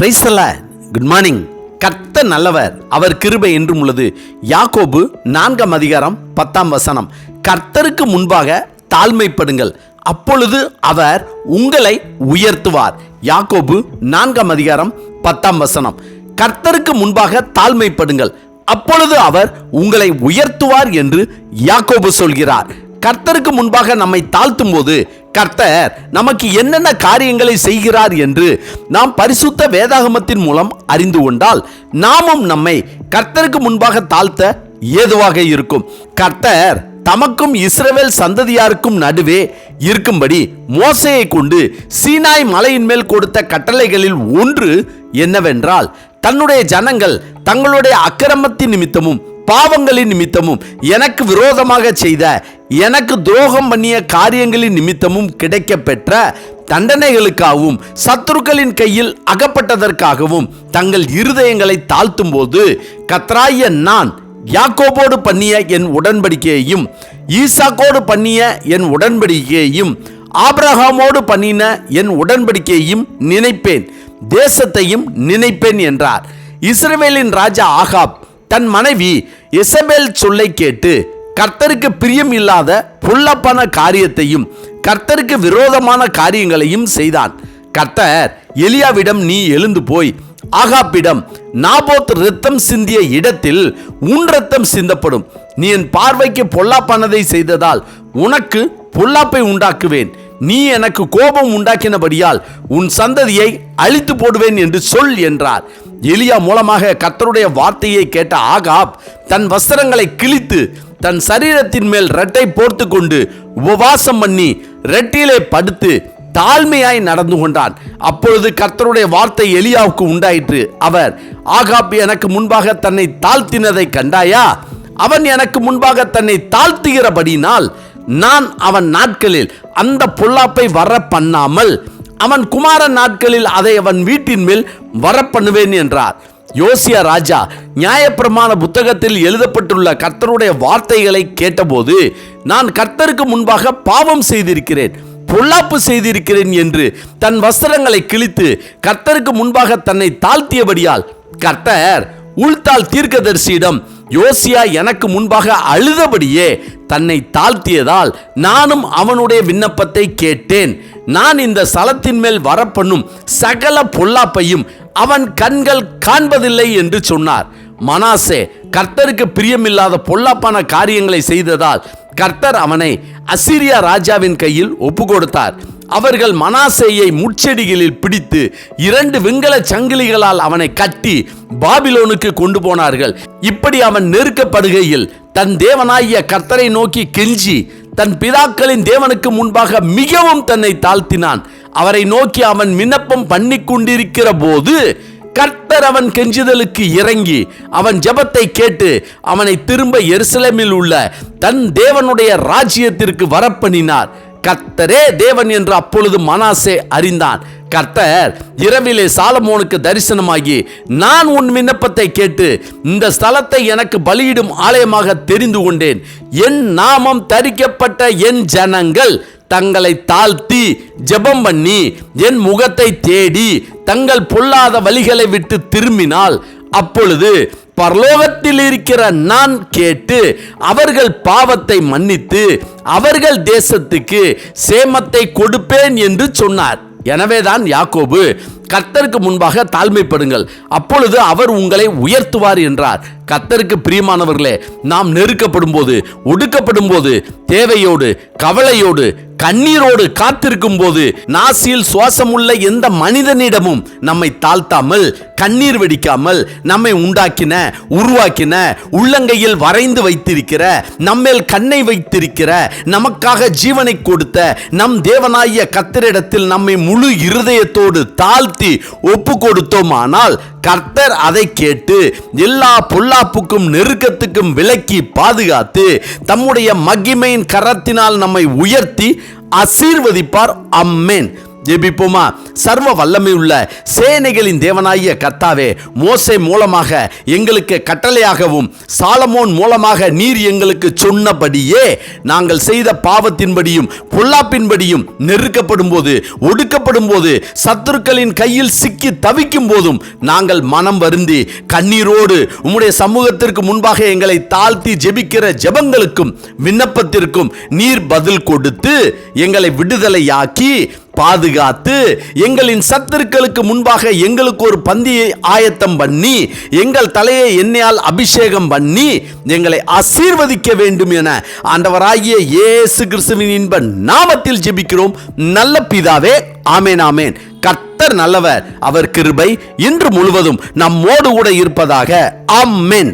பிரைசல்ல good morning கர்த்த நல்லவர் அவர் கிருபை என்றும் உள்ளது. யாக்கோபு நான்காம் அதிகாரம் பத்தாம் வசனம். கர்த்தருக்கு முன்பாக தாழ்மைப்படுங்கள். அப்பொழுது அவர் உங்களை உயர்த்துவார். யாக்கோபு நான்காம் அதிகாரம் பத்தாம் வசனம். கர்த்தருக்கு முன்பாக தாழ்மைப்படுங்கள். அப்பொழுது அவர் உங்களை உயர்த்துவார் என்று யாக்கோபு சொல்கிறார். கர்த்தருக்கு முன்பாக நம்மை தாழ்த்தும் போது கர்த்தர் நமக்கு என்னென்ன காரியங்களை செய்கிறார் என்று நாம் பரிசுத்த வேதாகமத்தின் மூலம் அறிந்து கொண்டால் நாமும் நம்மை கர்த்தருக்கு முன்பாக தாழ்த்த ஏதுவாக இருக்கும். கர்த்தர் தமக்கும் இஸ்ரவேல் சந்ததியாருக்கும் நடுவே இருக்கும்படி மோசையை கொண்டு சீனாய் மலையின் மேல் கொடுத்த கட்டளைகளில் ஒன்று என்னவென்றால் தன்னுடைய ஜனங்கள் தங்களுடைய அக்கிரமத்தின் நிமித்தமும் பாவங்களின் நிமித்தமும் எனக்கு விரோதமாக செய்த எனக்கு துரோகம் பண்ணிய காரியங்களின் நிமித்தமும் கிடைக்கப்பெற்ற தண்டனைகளுக்காகவும் சத்துருக்களின் கையில் அகப்பட்டதற்காகவும் தங்கள் இருதயங்களை தாழ்த்தும் போது கத்ராய நான் யாக்கோபோடு பண்ணிய என் உடன்படிக்கையையும் ஈசாக்கோடு பண்ணிய என் உடன்படிக்கையையும் ஆபிரகாமோடு பண்ணின என் உடன்படிக்கையையும் நினைப்பேன் தேசத்தையும் நினைப்பேன் என்றார். இஸ்ரேலின் ராஜா ஆகாப் தன் மனைவி இசபேல் சொல்லை கேட்டு கர்த்தருக்கு பிரியம் இல்லாத புல்லப்பான காரியத்தையும் கர்த்தருக்கு விரோதமான காரியங்களையும் செய்தான். கர்த்தர் எலியாவிடம் நீ எழுந்து போய் ஆகாப்பிடம் நாபோத் ரத்தம் சிந்திய இடத்தில் உன் ரத்தம் சிந்தப்படும். நீ என் பார்வைக்கு பொல்லாப்பானதை செய்ததால் உனக்கு பொல்லாப்பை உண்டாக்குவேன். நீ எனக்கு கோபம் உண்டாக்கினபடியால் உன் சந்ததியை அழித்து போடுவேன் என்று சொல் என்றார். எலியா மூலமாக கர்த்தருடைய வார்த்தையை கேட்ட ஆகாப் தன் வஸ்திரங்களை கிழித்து தன் சரீரத்தின் மேல் ரெட்டை போர்த்து கொண்டு உபவாசம் பண்ணி ரெட்டிலே படுத்து தாழ்மையாய் நடந்து கொண்டான். அப்பொழுது கர்த்தருடைய வார்த்தை எலியாவுக்கு உண்டாயிற்று. அவர் ஆகாப் எனக்கு முன்பாக தன்னை தாழ்த்தினதை கண்டாயா? அவன் எனக்கு முன்பாக தன்னை தாழ்த்துகிறபடினால் நான் அவன் நாட்களில் அந்த பொல்லாப்பை வர பண்ணாமல் அவன் குமாரன் நாட்களில் அதை அவன் வீட்டின் மேல் வர பண்ணுவேன் என்றார். யோசியா ராஜா நியாயப்பிரமாண புத்தகத்தில் எழுதப்பட்டுள்ள கர்த்தருடைய வார்த்தைகளை கேட்டபோது நான் கர்த்தருக்கு முன்பாக பாவம் செய்திருக்கிறேன் பொல்லாப்பு செய்திருக்கிறேன் என்று தன் வஸ்திரங்களை கிழித்து கர்த்தருக்கு முன்பாக தன்னை தாழ்த்தியபடியால் கர்த்தர் உள்தாள் தீர்க்கதரிசியிடம் யோசியா எனக்கு முன்பாக அழுதபடியே தன்னை தாழ்த்தியதால் நானும் அவனுடைய விண்ணப்பத்தை கேட்டேன். நான் இந்த ஸ்தலத்தின் மேல் வரப்பண்ணும் சகல பொல்லாப்பையும் அவன் கண்கள் காண்பதில்லை என்று சொன்னார். மனாசே கர்த்தருக்கு பிரியமில்லாத பொல்லாப்பான காரியங்களை செய்ததால் கர்த்தர் அவனை அசிரியா ராஜாவின் கையில் ஒப்பு கொடுத்தார் அவர்கள் மனாசேயை முட்செடிகளில் பிடித்து இரண்டு வெண்கல சங்கிலிகளால் அவனை கட்டி பாபிலோனுக்கு கொண்டு போனார்கள். இப்படி அவன் நெருக்கப்படுகையில் தன் தேவனாகிய கர்த்தரை நோக்கி கெஞ்சி தன் பிதாக்களின் தேவனுக்கு முன்பாக மிகவும் தன்னை தாழ்த்தினான். அவரை நோக்கி அவன் விண்ணப்பம் பண்ணி கொண்டிருக்கிற போது கர்த்தர் அவன் கெஞ்சுதலுக்கு இறங்கி அவன் ஜெபத்தை கேட்டு அவனை திரும்ப எருசலேமில் உள்ள தன் தேவனுடைய ராஜ்யத்திற்கு வரப்பண்ணினார் கர்த்தரே தேவன் என்று அப்பொழுது மனாசே அறிந்தான். கர்த்தர் இரவிலே சாலமோனுக்கு தரிசனமாகி நான் உன் விண்ணப்பத்தை கேட்டு இந்த ஸ்தலத்தை எனக்கு பலியிடும் ஆலயமாக தெரிந்து கொண்டேன். என் நாமம் தரிக்கப்பட்ட என் ஜனங்கள் தங்களை தாழ்த்தி ஜெபம் பண்ணி என் முகத்தை தேடி தங்கள் பொல்லாத வழிகளை விட்டு திரும்பினால் அப்பொழுது பரலோகத்தில் இருக்கிற நான் கேட்டு அவர்கள் பாவத்தை மன்னித்து அவர்கள் தேசத்துக்கு சேமத்தை கொடுப்பேன் என்று சொன்னார். எனவேதான் யாக்கோபு கர்த்தருக்கு முன்பாக தாழ்மைப்படுங்கள். அப்பொழுது அவர் உங்களை உயர்த்துவார் என்றார். கர்த்தருக்கு பிரியமானவர்களே நாம் நெருக்கப்படும் போது ஒடுக்கப்படும் போது தேவையோடு கவலையோடு கண்ணீரோடு காத்திருக்கும் போது நாசியில் சுவாசமுள்ள எந்த மனிதனிடமும் நம்மை தாழ்த்தாமல் கண்ணீர் வெடிக்காமல் நம்மை உண்டாக்கின உருவாக்கின உள்ளங்கையில் வரைந்து வைத்திருக்கிற நம்மேல் கண்ணை வைத்திருக்கிற நமக்காக ஜீவனை கொடுத்த நம் தேவனாகிய கத்தரிடத்தில் நம்மை முழு இருதயத்தோடு தாழ்த்தி ஒப்பு கொடுத்தோமானால் கர்த்தர் அதை கேட்டு எல்லா பொல்லாப்புக்கும் நெருக்கத்துக்கும் விலக்கி பாதுகாத்து தம்முடைய மகிமையின் கரத்தினால் நம்மை உயர்த்தி ஆசீர்வதிப்பார். அம்மேன். ஜெபிப்போமா? சர்வ வல்லமை உள்ள சேனைகளின் தேவனாகிய கர்த்தாவே மோசை மூலமாக எங்களுக்கு கட்டளையாகவும் சாலமோன் மூலமாக நீர் எங்களுக்கு சொன்னபடியே நாங்கள் செய்த பாவத்தின்படியும் பொல்லாப்பின்படியும் நெருக்கப்படும் போது ஒடுக்கப்படும் போது சத்துருக்களின் கையில் சிக்கி தவிக்கும் போதும் நாங்கள் மனம் வருந்தி கண்ணீரோடு உம்முடைய சமூகத்திற்கு முன்பாக எங்களை தாழ்த்தி ஜெபிக்கிற ஜெபங்களுக்கும் விண்ணப்பத்திற்கும் நீர் பதில் கொடுத்து எங்களை விடுதலையாக்கி பாதுகாத்து எங்களின் சத்துருக்களுக்கு முன்பாக எங்களுக்கு ஒரு பந்தியை ஆயத்தம் பண்ணி எங்கள் தலையை எண்ணெயால் அபிஷேகம் பண்ணி எங்களை ஆசீர்வதிக்க வேண்டும் என ஆண்டவராகிய இயேசு கிறிஸ்துவின் இன்ப நாமத்தில் ஜெபிக்கிறோம். நல்ல பிதாவே ஆமேன் ஆமேன். கர்த்தர் நல்லவர் அவர் கிருபை இன்று முழுவதும் நம்மோடு கூட இருப்பதாக ஆமென்.